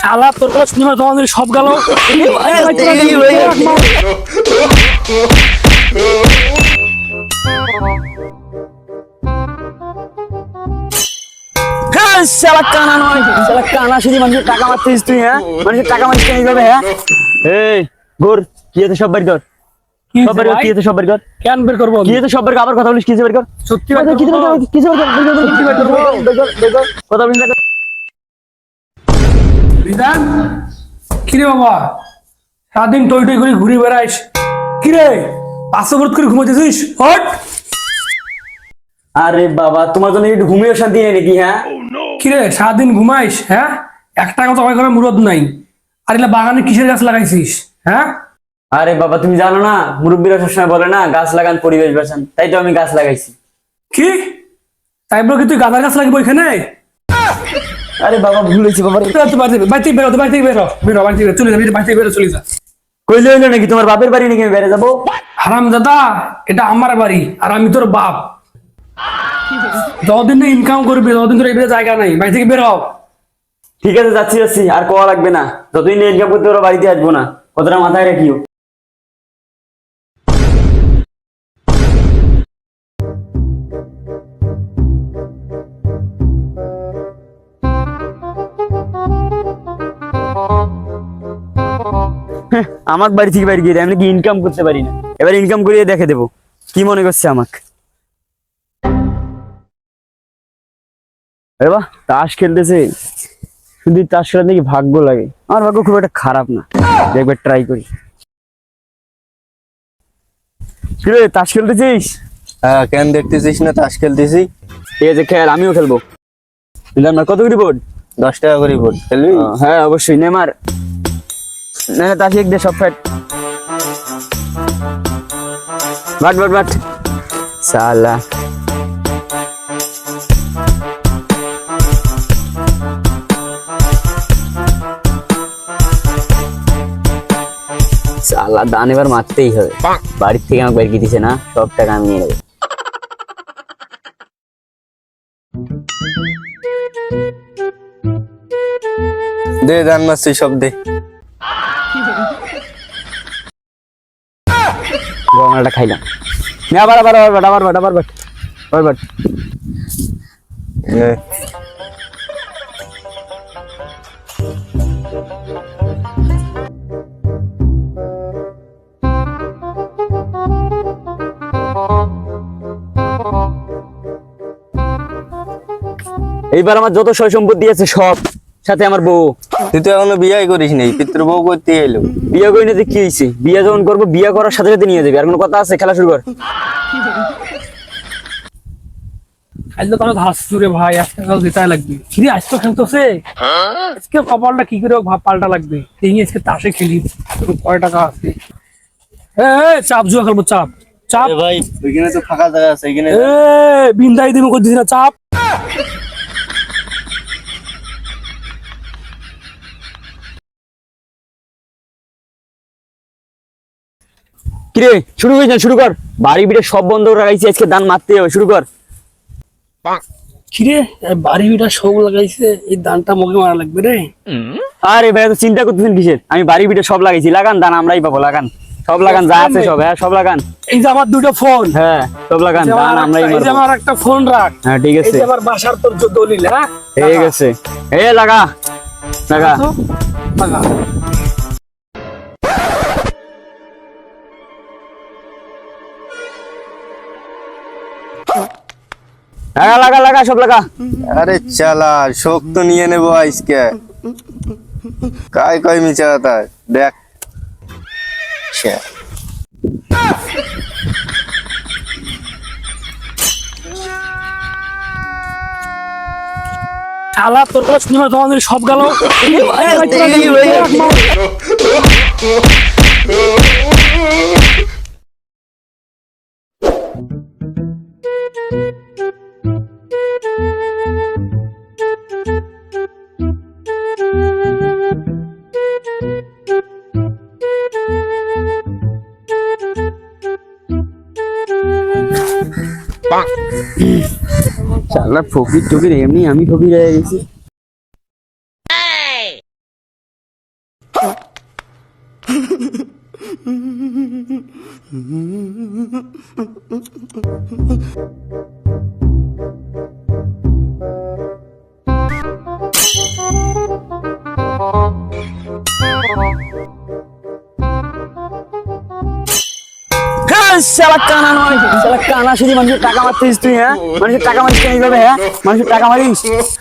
শালা তোর কথা শুনে তোমাদের সব গেল হ্যাঁ শালা কানা নয় শালা কানা শুধু মানুষের টাকা মারতেছিস তুই হ্যাঁ মানুষের টাকা মারিস কেন এইভাবে হ্যাঁ এই গোর কি আছে সব বাড়ি কর কি সব বাড়ি কি আছে সব বাড়ি কর কেন বের করব কি আছে সব বাড়ি আবার কথা বলিস কর সত্যি কথা বের কর, বলিস। বিধান কিরে বাবা সারাদিন টই টই করে ঘুরে বেড়াইস। কিরে পাশাপাশি করে ঘুমাইতেছিস হট। আরে বাবা তোমার জন্য একটু ঘুমিয়ে শান্তি নেই নাকি হ্যাঁ? কিরে সারাদিন ঘুমাইস হ্যাঁ? এক টাকা জমা করার মুরদ নাই। আর এলা বাগানে কিসের গাছ লাগাইছিস হ্যাঁ? আরে বাবা তুমি জানো না মুরব্বীরা সবসময় বলে না গাছ লাগান পরিবেশ বাঁচান। তাই তো আমি গাছ লাগাইছি। কি? তাই বলে কি তুই গাঁদার গাছ লাগবে ওইখানে আরে বাবা ভুল হয়েছে বাবা বাড়ি থেকে, বাড়ি থেকে বেরো বাড়ি থেকে বেরো। বেরো বাড়ি থেকে বেরো, চলে যা বাড়ি থেকে বেরো চলে যা। কইলে হইল নাকি তোমার বাপের বাড়ি নাকি আমি বেড়ে যাব? হারাম দাদা এটা আমার বাড়ি আর আমি তোর বাপ। যতদিন না ইনকাম করবি ততদিন তোর এবারে জায়গা নাই। বাড়ি থেকে বেরো। ঠিক আছে যাচ্ছি যাচ্ছি আর কোয়া লাগবে না। যতদিন ইনকাম করতে ওরা বাড়িতে আসব না। কতটা মাথায় রাখিও। আমার বাড়ি থেকে বাড়ি গিয়ে দেয় আমি কি ইনকাম করতে পারি না। এবার ইনকাম করিয়ে দেখে দেবো কি মনে করছে আমাকে? আরে বাহ তাস খেলতেছে। শুধু তাস খেলার নাকি ভাগ্য লাগে। আমার ভাগ্য খুব একটা খারাপ না। একবার ট্রাই করি। কিরে তাস খেলতেছিস? হ্যাঁ কেন দেখতেছিস না? তাস খেলতেছি। ঠিক আছে খেল আমিও খেলব। আমার কত করে বোর্ড দশ টাকা করে ভোট খেলবি? হ্যাঁ অবশ্যই নেমার। না না তাস এক দে সব ফ্যাট বাট বাট বাট। সালা। সালা দান এবার মারতেই হবে। বাড়ির থেকে আমাকে বের কি দিছে না সব টাকা আমি নিয়ে নেব। দে দান মারছি সব দে। গঙ্গাটা খাইলাম। আবার আবার আবার বাট আবার বাট আবার বাট আবার বাট। এইবার আমার যত সয় সম্পত্তি আছে সব সাথে আমার বউ। তুই তো এখনও বিয়াই করিস নাই পিতৃ বউ করতে এলো। বিয়ে করে নিতে কি হয়েছে বিয়ে যখন করব বিয়ে করার সাথে সাথে নিয়ে যাবে। আর কোনো কথা আছে? খেলা শুরু কর। তো ভাই আজকে কাল যেতে লাগবে। কিরে আজ তো খেলতেছে? আজকে কপালটা কি করে ভাব পাল্টা লাগবে। এই আজকে তাসে খেলি। কয় টাকা আছে? এ এ, চাপ জুয়া খেলব চাপ। চাপ। ভাই ওইখানে তো ফাঁকা জায়গা আছে এখানে বিন্দাই দিবি করছিস না চাপ। কিরে শুরু হয়ে যান শুরু কর। বাড়ি বিড়ে সব বন্ধ করে রাখাইছি আজকে দান মারতে হবে শুরু কর। কিরে বাড়ি বিটা সব লাগাইছে এই দানটা মুখে মারা লাগবে রে। আরে ভাই এত চিন্তা করতেছেন কিসের? আমি বাড়ি বিড়ে সব লাগাইছি লাগান দান আমরাই পাবো লাগান। সব লাগান যা আছে সব হ্যাঁ সব লাগান। এই যে আমার দুটো ফোন। হ্যাঁ সব লাগান দান আমার আমরাই একটা- এই যে আমার একটা ফোন রাখ। হ্যাঁ ঠিক এই আছে। যে আমার বাসার তোর দলিল হ্যাঁ? ঠিক আছে। এ লাগা। লাগা। লাগা। লাগা লাগা লাগা সব লাগা। আরে চালা শোক তো নিয়ে নেব আজকে। কাই কই মিছা কথা? দেখ। শালা তোর কথা শুনে তোমাদের সব গেল চালা ফকির টকির এমনি আমি ফকির হয়ে গেছি Mm-hmm. শালা কানা নয়। শালা কানা শুধু মানুষের টাকা মারছিস তুই হ্যাঁ? মানুষের টাকা মারিস কেন এইভাবে হ্যাঁ? মানুষের টাকা মারিস?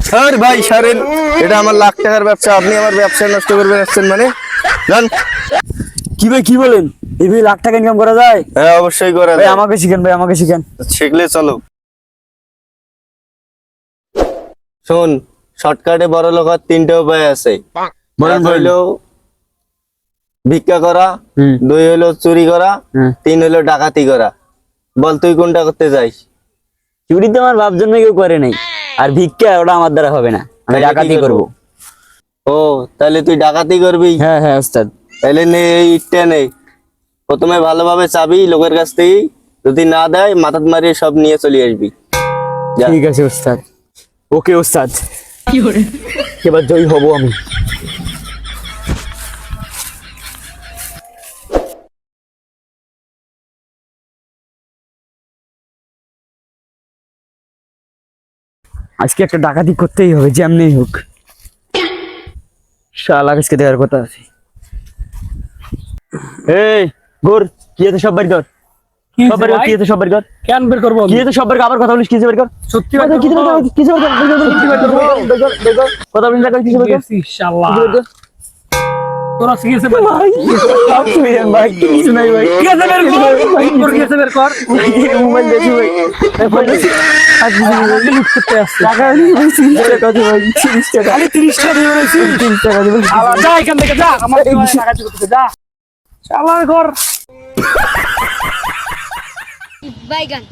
স্যার ভাই সারেন এটা আমার লাখ টাকার ব্যবসা আপনি আমার ব্যবসা নষ্ট করবেন আসছেন মানে? জান কি ভাই কি বলেন? এইভাবে লাখ টাকা ইনকাম করা যায়? হ্যাঁ অবশ্যই করা যায়। আমাকে শিখেন ভাই আমাকে শিখেন। শিখলে চলো। শোন শর্টকাটে বড় লোক তিনটে উপায় আছে। বলেন, ভিক্ষা করা হুম। দুই হইল চুরি করা হুম। তিন হইল ডাকাতি করা। বল তুই কোনটা করতে যাইস? চুরি তো আমার বাপ জন্য কেউ করে নাই। আর ভিক্ষা ওটা আমার দ্বারা হবে না। আমি ডাকাতি করব? ও তাহলে তুই ডাকাতি করবি? হ্যাঁ হ্যাঁ ওস্তাদ। তাহলে নে এই ইটটা নে। প্রথমে ভালোভাবে চাবি লোকের কাছ থেকে। যদি না দেয় মাথাত মারিয়ে সব নিয়ে চলে আসবি। ঠিক আছে ওস্তাদ। ওকে ওস্তাদ। এবার জয়ী হব আমি। আজকে একটা ডাকাতি করতেই হবে যেমনি হোক শালা আজকে দেওয়ার কথা আছে এই গোর কি সব বাড়ি সব কি সব কেন বের করব কি আছে সব বাড়ি আবার কথা বলিস কি আছে কর সত্যি কথা কি করব? আছে কি আছে বাড়ি কর? বের কর, বের বের কর, বের কর, বের কর, বের কর। কথা বলিস না কি আছে কর? গেছিস, শালা। কি আছে বাড়ি কর? তোরা শিখেছে বের ভাই ভাই কিছু নাই ভাই কি আছে বের কর? কি আছে বের কর? মোবাইল দেখি ভাই এই ফোন দেখি আর কিছু নেই ভাই। আমাকে লুট করতে আসছে। টাকা নেই ভাই তিরিশ টাকা আছে ভাই টাকা খালি 30 টাকা দিয়ে বেরোইছিস? তিরিশ টাকা দেবেন শালা, যা এখান থেকে যা আমার এই সঙ্গে বিষয়- টাকা চুরি করতে, যা শালার ঘর বাইগান